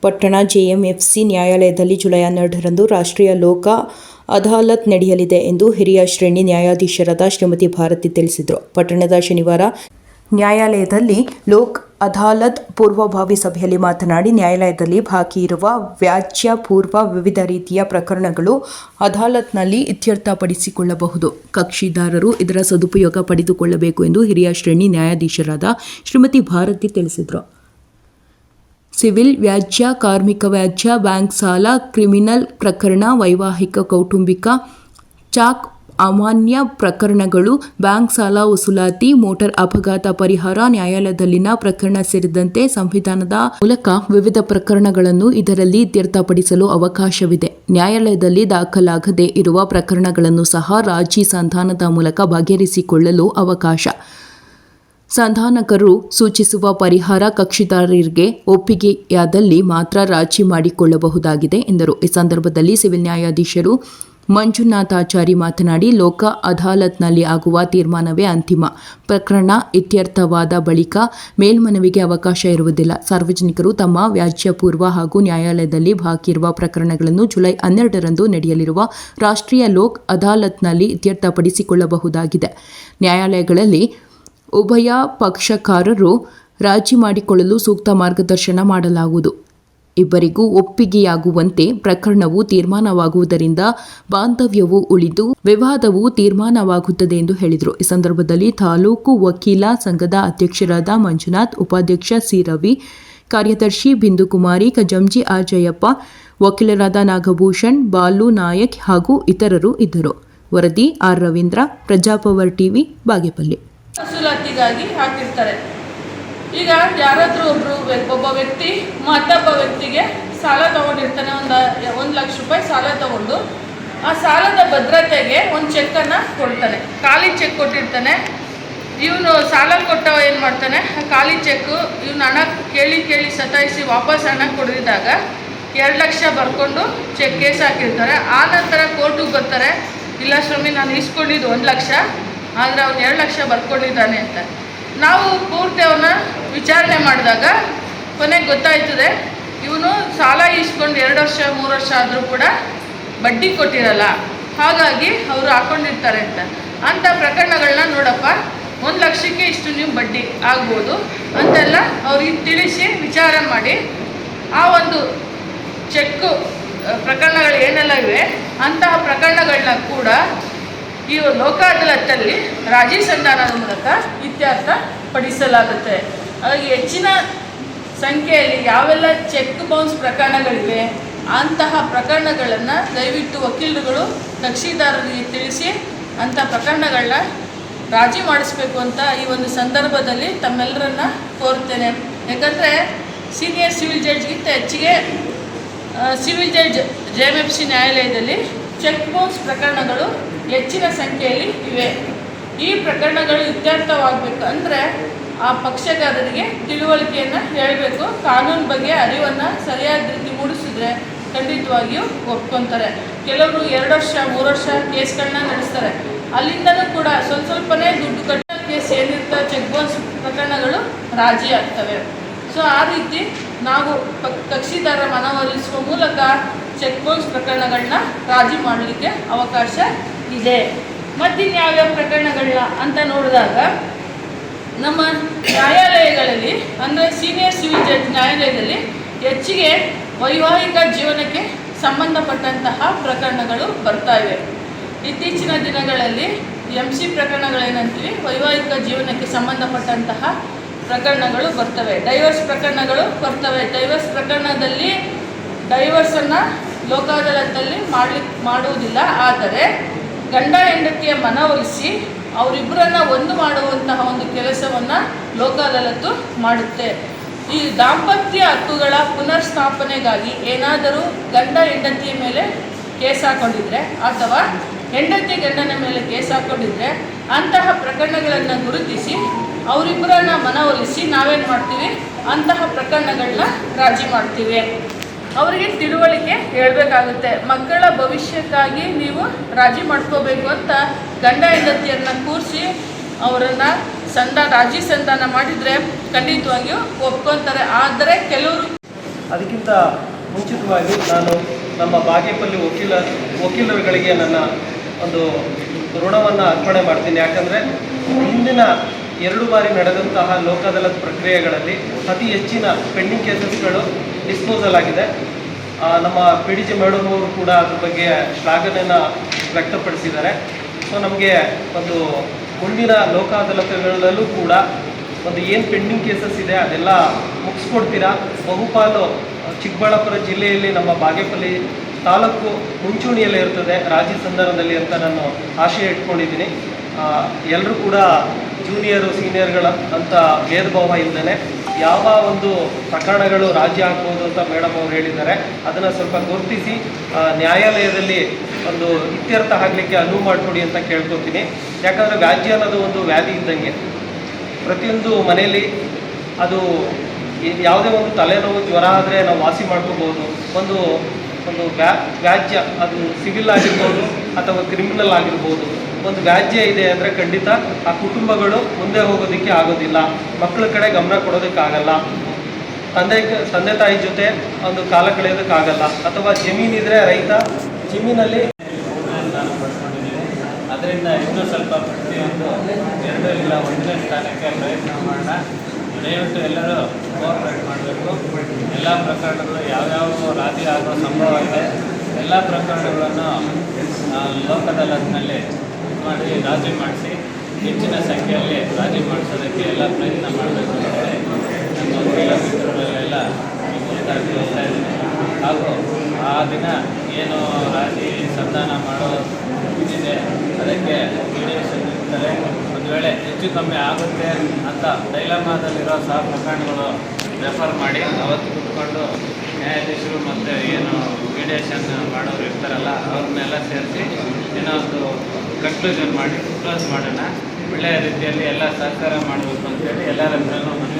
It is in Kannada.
ಪಟ್ಟಣ ಜೆಎಂಎಫ್ಸಿ ನ್ಯಾಯಾಲಯದಲ್ಲಿ ಜುಲೈ ಹನ್ನೆರಡರಂದು ರಾಷ್ಟ್ರೀಯ ಲೋಕ ಅದಾಲತ್ ನಡೆಯಲಿದೆ ಎಂದು ಹಿರಿಯ ಶ್ರೇಣಿ ನ್ಯಾಯಾಧೀಶರಾದ ಶ್ರೀಮತಿ ಭಾರತಿ ತಿಳಿಸಿದರು. ಪಟ್ಟಣದ ಶನಿವಾರ ನ್ಯಾಯಾಲಯದಲ್ಲಿ ಲೋಕ್ ಅದಾಲತ್ ಪೂರ್ವಭಾವಿ ಸಭೆಯಲ್ಲಿ ಮಾತನಾಡಿ, ನ್ಯಾಯಾಲಯದಲ್ಲಿ ಬಾಕಿ ಇರುವ ವ್ಯಾಜ್ಯ ಪೂರ್ವ ವಿವಿಧ ರೀತಿಯ ಪ್ರಕರಣಗಳು ಅದಾಲತ್ನಲ್ಲಿ ಇತ್ಯರ್ಥಪಡಿಸಿಕೊಳ್ಳಬಹುದು. ಕಕ್ಷಿದಾರರು ಇದರ ಸದುಪಯೋಗ ಪಡೆದುಕೊಳ್ಳಬೇಕು ಎಂದು ಹಿರಿಯ ಶ್ರೇಣಿ ನ್ಯಾಯಾಧೀಶರಾದ ಶ್ರೀಮತಿ ಭಾರತಿ ತಿಳಿಸಿದರು. ಸಿವಿಲ್ ವ್ಯಾಜ್ಯ, ಕಾರ್ಮಿಕ ವ್ಯಾಜ್ಯ, ಬ್ಯಾಂಕ್ ಸಾಲ, ಕ್ರಿಮಿನಲ್ ಪ್ರಕರಣ, ವೈವಾಹಿಕ ಕೌಟುಂಬಿಕ, ಚಾಕ್ ಅಮಾನ್ಯ ಪ್ರಕರಣಗಳು, ಬ್ಯಾಂಕ್ ಸಾಲ ವಸೂಲಾತಿ, ಮೋಟಾರ್ ಅಪಘಾತ ಪರಿಹಾರ, ನ್ಯಾಯಾಲಯದಲ್ಲಿನ ಪ್ರಕರಣ ಸೇರಿದಂತೆ ಸಂವಿಧಾನದ ಮೂಲಕ ವಿವಿಧ ಪ್ರಕರಣಗಳನ್ನು ಇದರಲ್ಲಿ ಇತ್ಯರ್ಥಪಡಿಸಲು ಅವಕಾಶವಿದೆ. ನ್ಯಾಯಾಲಯದಲ್ಲಿ ದಾಖಲಾಗದೇ ಇರುವ ಪ್ರಕರಣಗಳನ್ನು ಸಹ ರಾಜಿ ಸಂಧಾನದ ಮೂಲಕ ಬಗೆಹರಿಸಿಕೊಳ್ಳಲು ಅವಕಾಶ. ಸಂಧಾನಕರು ಸೂಚಿಸುವ ಪರಿಹಾರ ಕಕ್ಷಿದಾರರಿಗೆ ಒಪ್ಪಿಗೆಯಾದಲ್ಲಿ ಮಾತ್ರ ರಾಜಿ ಮಾಡಿಕೊಳ್ಳಬಹುದಾಗಿದೆ ಎಂದರು. ಈ ಸಂದರ್ಭದಲ್ಲಿ ಸಿವಿಲ್ ನ್ಯಾಯಾಧೀಶರು ಮಂಜುನಾಥಾಚಾರಿ ಮಾತನಾಡಿ, ಲೋಕ ಅದಾಲತ್ನಲ್ಲಿ ಆಗುವ ತೀರ್ಮಾನವೇ ಅಂತಿಮ. ಪ್ರಕರಣ ಇತ್ಯರ್ಥವಾದ ಬಳಿಕ ಮೇಲ್ಮನವಿಗೆ ಅವಕಾಶ ಇರುವುದಿಲ್ಲ. ಸಾರ್ವಜನಿಕರು ತಮ್ಮ ವ್ಯಾಜ್ಯಪೂರ್ವ ಹಾಗೂ ನ್ಯಾಯಾಲಯದಲ್ಲಿ ಬಾಕಿ ಇರುವ ಪ್ರಕರಣಗಳನ್ನು ಜುಲೈ ಹನ್ನೆರಡರಂದು ನಡೆಯಲಿರುವ ರಾಷ್ಟ್ರೀಯ ಲೋಕ್ ಅದಾಲತ್ನಲ್ಲಿ ಇತ್ಯರ್ಥಪಡಿಸಿಕೊಳ್ಳಬಹುದಾಗಿದೆ. ನ್ಯಾಯಾಲಯಗಳಲ್ಲಿ ಉಭಯ ಪಕ್ಷಕಾರರು ರಾಜಿ ಮಾಡಿಕೊಳ್ಳಲು ಸೂಕ್ತ ಮಾರ್ಗದರ್ಶನ ಮಾಡಲಾಗುವುದು. ಇಬ್ಬರಿಗೂ ಒಪ್ಪಿಗೆಯಾಗುವಂತೆ ಪ್ರಕರಣವು ತೀರ್ಮಾನವಾಗುವುದರಿಂದ ಬಾಂಧವ್ಯವು ಉಳಿದು ವಿವಾದವು ತೀರ್ಮಾನವಾಗುತ್ತದೆ ಎಂದು ಹೇಳಿದರು. ಈ ಸಂದರ್ಭದಲ್ಲಿ ತಾಲೂಕು ವಕೀಲ ಸಂಘದ ಅಧ್ಯಕ್ಷರಾದ ಮಂಜುನಾಥ್, ಉಪಾಧ್ಯಕ್ಷ ಸಿ. ರವಿ, ಕಾರ್ಯದರ್ಶಿ ಬಿಂದುಕುಮಾರಿ ಕಜಂಜಿ ಜಯಪ್ಪ ವಕೀಲರಾದ ನಾಗಭೂಷಣ್, ಬಾಲು ನಾಯಕ್ ಹಾಗೂ ಇತರರು ಇದ್ದರು. ವರದಿ ಆರ್. ರವೀಂದ್ರ, ಪ್ರಜಾಪವರ್ ಟಿವಿ, ಬಾಗೇಪಲ್ಲಿ. ವಸೂಲಾತಿಗಾಗಿ ಹಾಕಿರ್ತಾರೆ. ಈಗ ಯಾರಾದರೂ ವ್ಯ- ಒಬ್ಬ ವ್ಯಕ್ತಿ ಮತ್ತೊಬ್ಬ ವ್ಯಕ್ತಿಗೆ ಸಾಲ ತಗೊಂಡಿರ್ತಾನೆ, ಒಂದು ಒಂದು ಲಕ್ಷ ರೂಪಾಯಿ ಸಾಲ ತಗೊಂಡು ಆ ಸಾಲದ ಭದ್ರತೆಗೆ ಒಂದು ಚೆಕ್ಕನ್ನು ಕೊಡ್ತಾನೆ. ಖಾಲಿ ಚೆಕ್ ಕೊಟ್ಟಿರ್ತಾನೆ. ಇವನು ಸಾಲ ಕೊಟ್ಟವ ಏನು ಮಾಡ್ತಾನೆ? ಆ ಖಾಲಿ ಚೆಕ್ಕು ಇವನು ಹಣ ಕೇಳಿ ಕೇಳಿ ಸತಾಯಿಸಿ ವಾಪಸ್ ಹಣ ಕೊಡಿದಾಗ ಎರಡು ಲಕ್ಷ ಬರ್ಕೊಂಡು ಚೆಕ್ ಕೇಸ್ ಹಾಕಿರ್ತಾರೆ. ಆ ನಂತರ ಕೋರ್ಟಿಗೆ ಬರ್ತಾರೆ, ಇಲ್ಲ ಸ್ವಾಮಿ, ನಾನು ಇಸ್ಕೊಂಡಿದ್ದು ಒಂದು ಲಕ್ಷ. ಆದರೆ ಅವ್ನು ಎರಡು ಲಕ್ಷ ಬರ್ಕೊಂಡಿದ್ದಾನೆ ಅಂತ. ನಾವು ಪೂರ್ತಿ ಅವನ ವಿಚಾರಣೆ ಮಾಡಿದಾಗ ಕೊನೆಗೆ ಗೊತ್ತಾಯ್ತದೆ, ಇವನು ಸಾಲ ಇಸ್ಕೊಂಡು ಎರಡು ವರ್ಷ, ಮೂರು ವರ್ಷ ಆದರೂ ಕೂಡ ಬಡ್ಡಿ ಕೊಟ್ಟಿರಲ್ಲ. ಹಾಗಾಗಿ ಅವರು ಹಾಕ್ಕೊಂಡಿರ್ತಾರೆ ಅಂತ. ಅಂಥ ಪ್ರಕರಣಗಳನ್ನ ನೋಡಪ್ಪ, ಒಂದು ಲಕ್ಷಕ್ಕೆ ಇಷ್ಟು ನೀವು ಬಡ್ಡಿ ಆಗ್ಬೋದು ಅಂತೆಲ್ಲ ಅವ್ರಿಗೆ ತಿಳಿಸಿ ವಿಚಾರ ಮಾಡಿ. ಆ ಒಂದು ಚೆಕ್ಕು, ಪ್ರಕರಣಗಳು ಏನೆಲ್ಲ ಇವೆ, ಅಂತಹ ಪ್ರಕರಣಗಳನ್ನ ಕೂಡ ಈ ಲೋಕ ರಾಜೀ ಸಂಧಾನದ ಮೂಲಕ ಇತ್ಯರ್ಥ ಪಡಿಸಲಾಗುತ್ತೆ. ಹಾಗಾಗಿ ಹೆಚ್ಚಿನ ಸಂಖ್ಯೆಯಲ್ಲಿ ಯಾವೆಲ್ಲ ಚೆಕ್ ಬೌನ್ಸ್ ಪ್ರಕರಣಗಳಿವೆ, ಅಂತಹ ಪ್ರಕರಣಗಳನ್ನು ದಯವಿಟ್ಟು ವಕೀಲರುಗಳು ಕಕ್ಷಿದಾರರಿಗೆ ತಿಳಿಸಿ ಅಂಥ ಪ್ರಕರಣಗಳನ್ನ ರಾಜಿ ಮಾಡಿಸ್ಬೇಕು ಅಂತ ಈ ಒಂದು ಸಂದರ್ಭದಲ್ಲಿ ತಮ್ಮೆಲ್ಲರನ್ನ ಕೋರ್ತೇನೆ. ಯಾಕಂದರೆ ಸೀನಿಯರ್ ಸಿವಿಲ್ ಜಡ್ಜ್ಗಿಂತ ಹೆಚ್ಚಿಗೆ civil judge J M F C ನ್ಯಾಯಾಲಯದಲ್ಲಿ ಚೆಕ್ ಬೌನ್ಸ್ ಪ್ರಕರಣಗಳು ಹೆಚ್ಚಿನ ಸಂಖ್ಯೆಯಲ್ಲಿ ಇವೆ. ಈ ಪ್ರಕರಣಗಳು ಇತ್ಯರ್ಥವಾಗಬೇಕು ಅಂದರೆ ಆ ಪಕ್ಷಗಾರರಿಗೆ ತಿಳುವಳಿಕೆಯನ್ನು ಹೇಳಬೇಕು. ಕಾನೂನು ಬಗ್ಗೆ ಅರಿವನ್ನು ಸರಿಯಾದ ರೀತಿ ಮೂಡಿಸಿದ್ರೆ ಖಂಡಿತವಾಗಿಯೂ ಒಪ್ಕೊತಾರೆ. ಕೆಲವರು ಎರಡು ವರ್ಷ, ಮೂರು ವರ್ಷ ಕೇಸ್ಗಳನ್ನ ನಡೆಸ್ತಾರೆ. ಅಲ್ಲಿಂದನೂ ಕೂಡ ಸ್ವಲ್ಪ ಸ್ವಲ್ಪನೇ ದುಡ್ಡು ಕಟ್ಟ ಕೇಸ್ ಚೆಕ್ ಬೌನ್ಸ್ ಪ್ರಕರಣಗಳು ರಾಜಿ ಆಗ್ತವೆ. ಸೊ ಆ ರೀತಿ ನಾವು ಕಕ್ಷಿದಾರ ಮನವೊಲಿಸುವ ಮೂಲಕ ಚೆಕ್ ಬೌನ್ಸ್ ಪ್ರಕರಣಗಳನ್ನ ರಾಜಿ ಮಾಡಲಿಕ್ಕೆ ಅವಕಾಶ ಇದೆ. ಮತ್ತಿನ್ಯಾವ್ಯಾವ ಪ್ರಕರಣಗಳನ್ನ ಅಂತ ನೋಡಿದಾಗ ನಮ್ಮ ನ್ಯಾಯಾಲಯಗಳಲ್ಲಿ, ಅಂದರೆ ಸೀನಿಯರ್ ಸಿವಿಲ್ ಜಡ್ಜ್ ನ್ಯಾಯಾಲಯದಲ್ಲಿ ಹೆಚ್ಚಿಗೆ ವೈವಾಹಿಕ ಜೀವನಕ್ಕೆ ಸಂಬಂಧಪಟ್ಟಂತಹ ಪ್ರಕರಣಗಳು ಬರ್ತಾ ಇವೆ. ಇತ್ತೀಚಿನ ದಿನಗಳಲ್ಲಿ ಎಂ ಸಿ ಪ್ರಕರಣಗಳೇನಂತೀವಿ, ವೈವಾಹಿಕ ಜೀವನಕ್ಕೆ ಸಂಬಂಧಪಟ್ಟಂತಹ ಪ್ರಕರಣಗಳು ಬರ್ತವೆ. ಡೈವರ್ಸ್ ಪ್ರಕರಣಗಳು ಬರ್ತವೆ. ಡೈವರ್ಸ್ ಪ್ರಕರಣದಲ್ಲಿ ಡೈವರ್ಸನ್ನು ಲೋಕ ಅದಾಲತ್ತಲ್ಲಿ ಮಾಡ್ಲಿಕ್ಕೆ ಮಾಡುವುದಿಲ್ಲ. ಆದರೆ ಗಂಡ ಹೆಂಡತಿಯ ಮನವೊಲಿಸಿ ಅವರಿಬ್ಬರನ್ನ ಒಂದು ಮಾಡುವಂತಹ ಒಂದು ಕೆಲಸವನ್ನು ಲೋಕ ಅದಾಲತ್ತು ಮಾಡುತ್ತೆ. ಈ ದಾಂಪತ್ಯ ಹಕ್ಕುಗಳ ಪುನರ್ಸ್ಥಾಪನೆಗಾಗಿ ಏನಾದರೂ ಗಂಡ ಹೆಂಡತಿಯ ಮೇಲೆ ಕೇಸ್ ಹಾಕೊಂಡಿದ್ರೆ ಅಥವಾ ಹೆಂಡತಿ ಗಂಡನ ಮೇಲೆ ಕೇಸ್ ಹಾಕೊಂಡಿದ್ರೆ ಅಂತಹ ಪ್ರಕರಣಗಳನ್ನು ಗುರುತಿಸಿ ಅವರಿಬ್ಬರನ್ನ ಮನವೊಲಿಸಿ ನಾವೇನು ಮಾಡ್ತೀವಿ? ಅಂತಹ ಪ್ರಕರಣಗಳನ್ನ ರಾಜಿ ಮಾಡ್ತೀವಿ. ಅವರಿಗೆ ತಿಳುವಳಿಕೆ ಹೇಳಬೇಕಾಗುತ್ತೆ. ಮಕ್ಕಳ ಭವಿಷ್ಯಕ್ಕಾಗಿ ನೀವು ರಾಜಿ ಮಾಡ್ಕೋಬೇಕು ಅಂತ ಗಂಡ ಹೆಂಡತಿಯನ್ನು ಕೂರಿಸಿ ಅವರನ್ನು ಸಂದ, ರಾಜಿ ಸಂಧಾನ ಮಾಡಿದರೆ ಖಂಡಿತವಾಗಿಯೂ ಒಪ್ಕೊತಾರೆ. ಆದರೆ ಕೆಲವರು ಅದಕ್ಕಿಂತ ಮುಂಚಿತವಾಗಿ ನಾನು ನಮ್ಮ ಬಾಗೇಪಲ್ಲಿ ವಕೀಲ, ವಕೀಲರುಗಳಿಗೆ ನನ್ನ ಒಂದು ಋಣವನ್ನು ಅರ್ಪಣೆ ಮಾಡ್ತೀನಿ. ಯಾಕಂದರೆ ಹಿಂದಿನ ಎರಡು ಬಾರಿ ನಡೆದಂತಹ ಲೋಕ ಅದಾಲತ್ ಪ್ರಕ್ರಿಯೆಗಳಲ್ಲಿ ಅತಿ ಹೆಚ್ಚಿನ ಪೆಂಡಿಂಗ್ ಕೇಸಸ್ಗಳು ಡಿಸ್ಪೋಸಲ್ ಆಗಿದೆ. ನಮ್ಮ ಪಿ ಡಿ ಜಿ ಮೇಡಮ್ ಅವರು ಕೂಡ ಅದ್ರ ಬಗ್ಗೆ ಶ್ಲಾಘನೆಯನ್ನು ವ್ಯಕ್ತಪಡಿಸಿದ್ದಾರೆ. ಸೊ, ನಮಗೆ ಒಂದು ಮುಂದಿನ ಲೋಕ ಅದಾಲತ್ಗಳಲ್ಲೂ ಕೂಡ ಒಂದು ಏನು ಪೆಂಡಿಂಗ್ ಕೇಸಸ್ ಇದೆ ಅದೆಲ್ಲ ಮುಗಿಸ್ಕೊಡ್ತೀರಾ? ಬಹುಪಾಲು ಚಿಕ್ಕಬಳ್ಳಾಪುರ ಜಿಲ್ಲೆಯಲ್ಲಿ ನಮ್ಮ ಬಾಗೇಪಲ್ಲಿ ತಾಲೂಕು ಮುಂಚೂಣಿಯಲ್ಲೇ ಇರ್ತದೆ ರಾಜ್ಯ ಸಂದರ್ಭದಲ್ಲಿ ಅಂತ ನಾನು ಆಶಯ ಇಟ್ಕೊಂಡಿದ್ದೀನಿ. ಎಲ್ಲರೂ ಕೂಡ ಜೂನಿಯರು ಸೀನಿಯರ್ಗಳ ಅಂತ ಭೇದ ಭಾವ ಇಲ್ಲದೇ ಯಾವ ಒಂದು ಪ್ರಕರಣಗಳು ರಾಜ್ಯ ಆಗ್ಬೋದು ಅಂತ ಮೇಡಮ್ ಅವರು ಹೇಳಿದ್ದಾರೆ, ಅದನ್ನು ಸ್ವಲ್ಪ ಗುರುತಿಸಿ ನ್ಯಾಯಾಲಯದಲ್ಲಿ ಒಂದು ಇತ್ಯರ್ಥ ಆಗಲಿಕ್ಕೆ ಅನುವು ಮಾಡಿಕೊಡಿ ಅಂತ ಕೇಳ್ಕೊತೀನಿ. ಯಾಕಂದರೆ ವ್ಯಾಜ್ಯ ಅನ್ನೋದು ಒಂದು ವ್ಯಾಧಿ ಇದ್ದಂಗೆ. ಪ್ರತಿಯೊಂದು ಮನೆಯಲ್ಲಿ ಅದು ಯಾವುದೇ ಒಂದು ತಲೆನೋವು, ಜ್ವರ ಆದರೆ ನಾವು ವಾಸಿ ಮಾಡ್ಕೋಬೋದು ಒಂದು ಒಂದು ವ್ಯಾ, ವ್ಯಾಜ್ಯ, ಅದು ಸಿವಿಲ್ ಆಗಿರ್ಬೋದು ಅಥವಾ ಕ್ರಿಮಿನಲ್ ಆಗಿರ್ಬೋದು. ಒಂದು ವ್ಯಾಜ್ಯ ಇದೆ ಅಂದರೆ ಖಂಡಿತ ಆ ಕುಟುಂಬಗಳು ಮುಂದೆ ಹೋಗೋದಕ್ಕೆ ಆಗೋದಿಲ್ಲ. ಮಕ್ಕಳ ಕಡೆ ಗಮನ ಕೊಡೋದಕ್ಕಾಗಲ್ಲ. ತಂದೆ ತಂದೆ ತಾಯಿ ಜೊತೆ ಒಂದು ಕಾಲ ಕಳೆಯೋದಕ್ಕಾಗಲ್ಲ. ಅಥವಾ ಜಮೀನಿದ್ರೆ ರೈತ ಜಮೀನಲ್ಲಿ ನಾನು ಅದರಿಂದ ಇನ್ನೂ ಸ್ವಲ್ಪ ಪ್ರತಿಯೊಂದು ಎರಡು ಇಲ್ಲ ಒಂದನೇ ಸ್ಥಾನಕ್ಕೆ ಪ್ರಯತ್ನ ಮಾಡೋಣ. ದಯವಿಟ್ಟು ಎಲ್ಲರೂ ಕೋಆಪರೇಟ್ ಮಾಡಬೇಕು. ಎಲ್ಲ ಪ್ರಕರಣಗಳು ಯಾವ್ಯಾವ ರಾಜಿ ಆಗೋ ಸಂಭವ ಇದೆ. ಎಲ್ಲ ಪ್ರಕರಣಗಳನ್ನು ಲೋಕದಲ್ಲಿ ಲೋಕ ಅದಾಲತ್ನಲ್ಲಿ ಇದ್ ಮಾಡಿ, ರಾಜಿ ಮಾಡಿಸಿ, ಹೆಚ್ಚಿನ ಸಂಖ್ಯೆಯಲ್ಲಿ ರಾಜಿ ಮಾಡಿಸೋದಕ್ಕೆ ಎಲ್ಲ ಪ್ರಯತ್ನ ಮಾಡಬೇಕು ನಮ್ಮ ವಕೀಲ ಮಿತ್ರರಲ್ಲೆಲ್ಲ ಇದ್ದೀನಿ ಹಾಗೂ ಆ ದಿನ ಏನು ರಾಜಿ ಸಂಧಾನ ಮಾಡೋ ಇದಿದೆ, ಅದಕ್ಕೆ ಒಂದು ವೇಳೆ ಹೆಚ್ಚು ಕಮ್ಮಿ ಆಗುತ್ತೆ ಅಂತ ಡೈಲಮಾದಲ್ಲಿರೋ ಸಹ ಪ್ರಕರಣಗಳು ರೆಫರ್ ಮಾಡಿ, ಅವತ್ತು ಕುತ್ಕೊಂಡು ನ್ಯಾಯಾಧೀಶರು ಮತ್ತು ಏನು ಮೀಡಿಯೇಷನ್ ಮಾಡೋರು ಇರ್ತಾರಲ್ಲ ಅವ್ರನ್ನೆಲ್ಲ ಸೇರಿಸಿ ಏನೋ ಒಂದು ಕನ್ಕ್ಲೂಷನ್ ಮಾಡಿ ಕ್ಲೋಸ್ ಮಾಡೋಣ. ಒಳ್ಳೆಯ ರೀತಿಯಲ್ಲಿ ಎಲ್ಲ ಸಹಕಾರ ಮಾಡಬೇಕು ಅಂತೇಳಿ ಎಲ್ಲರ ಮೇಲೂ ಮನವಿ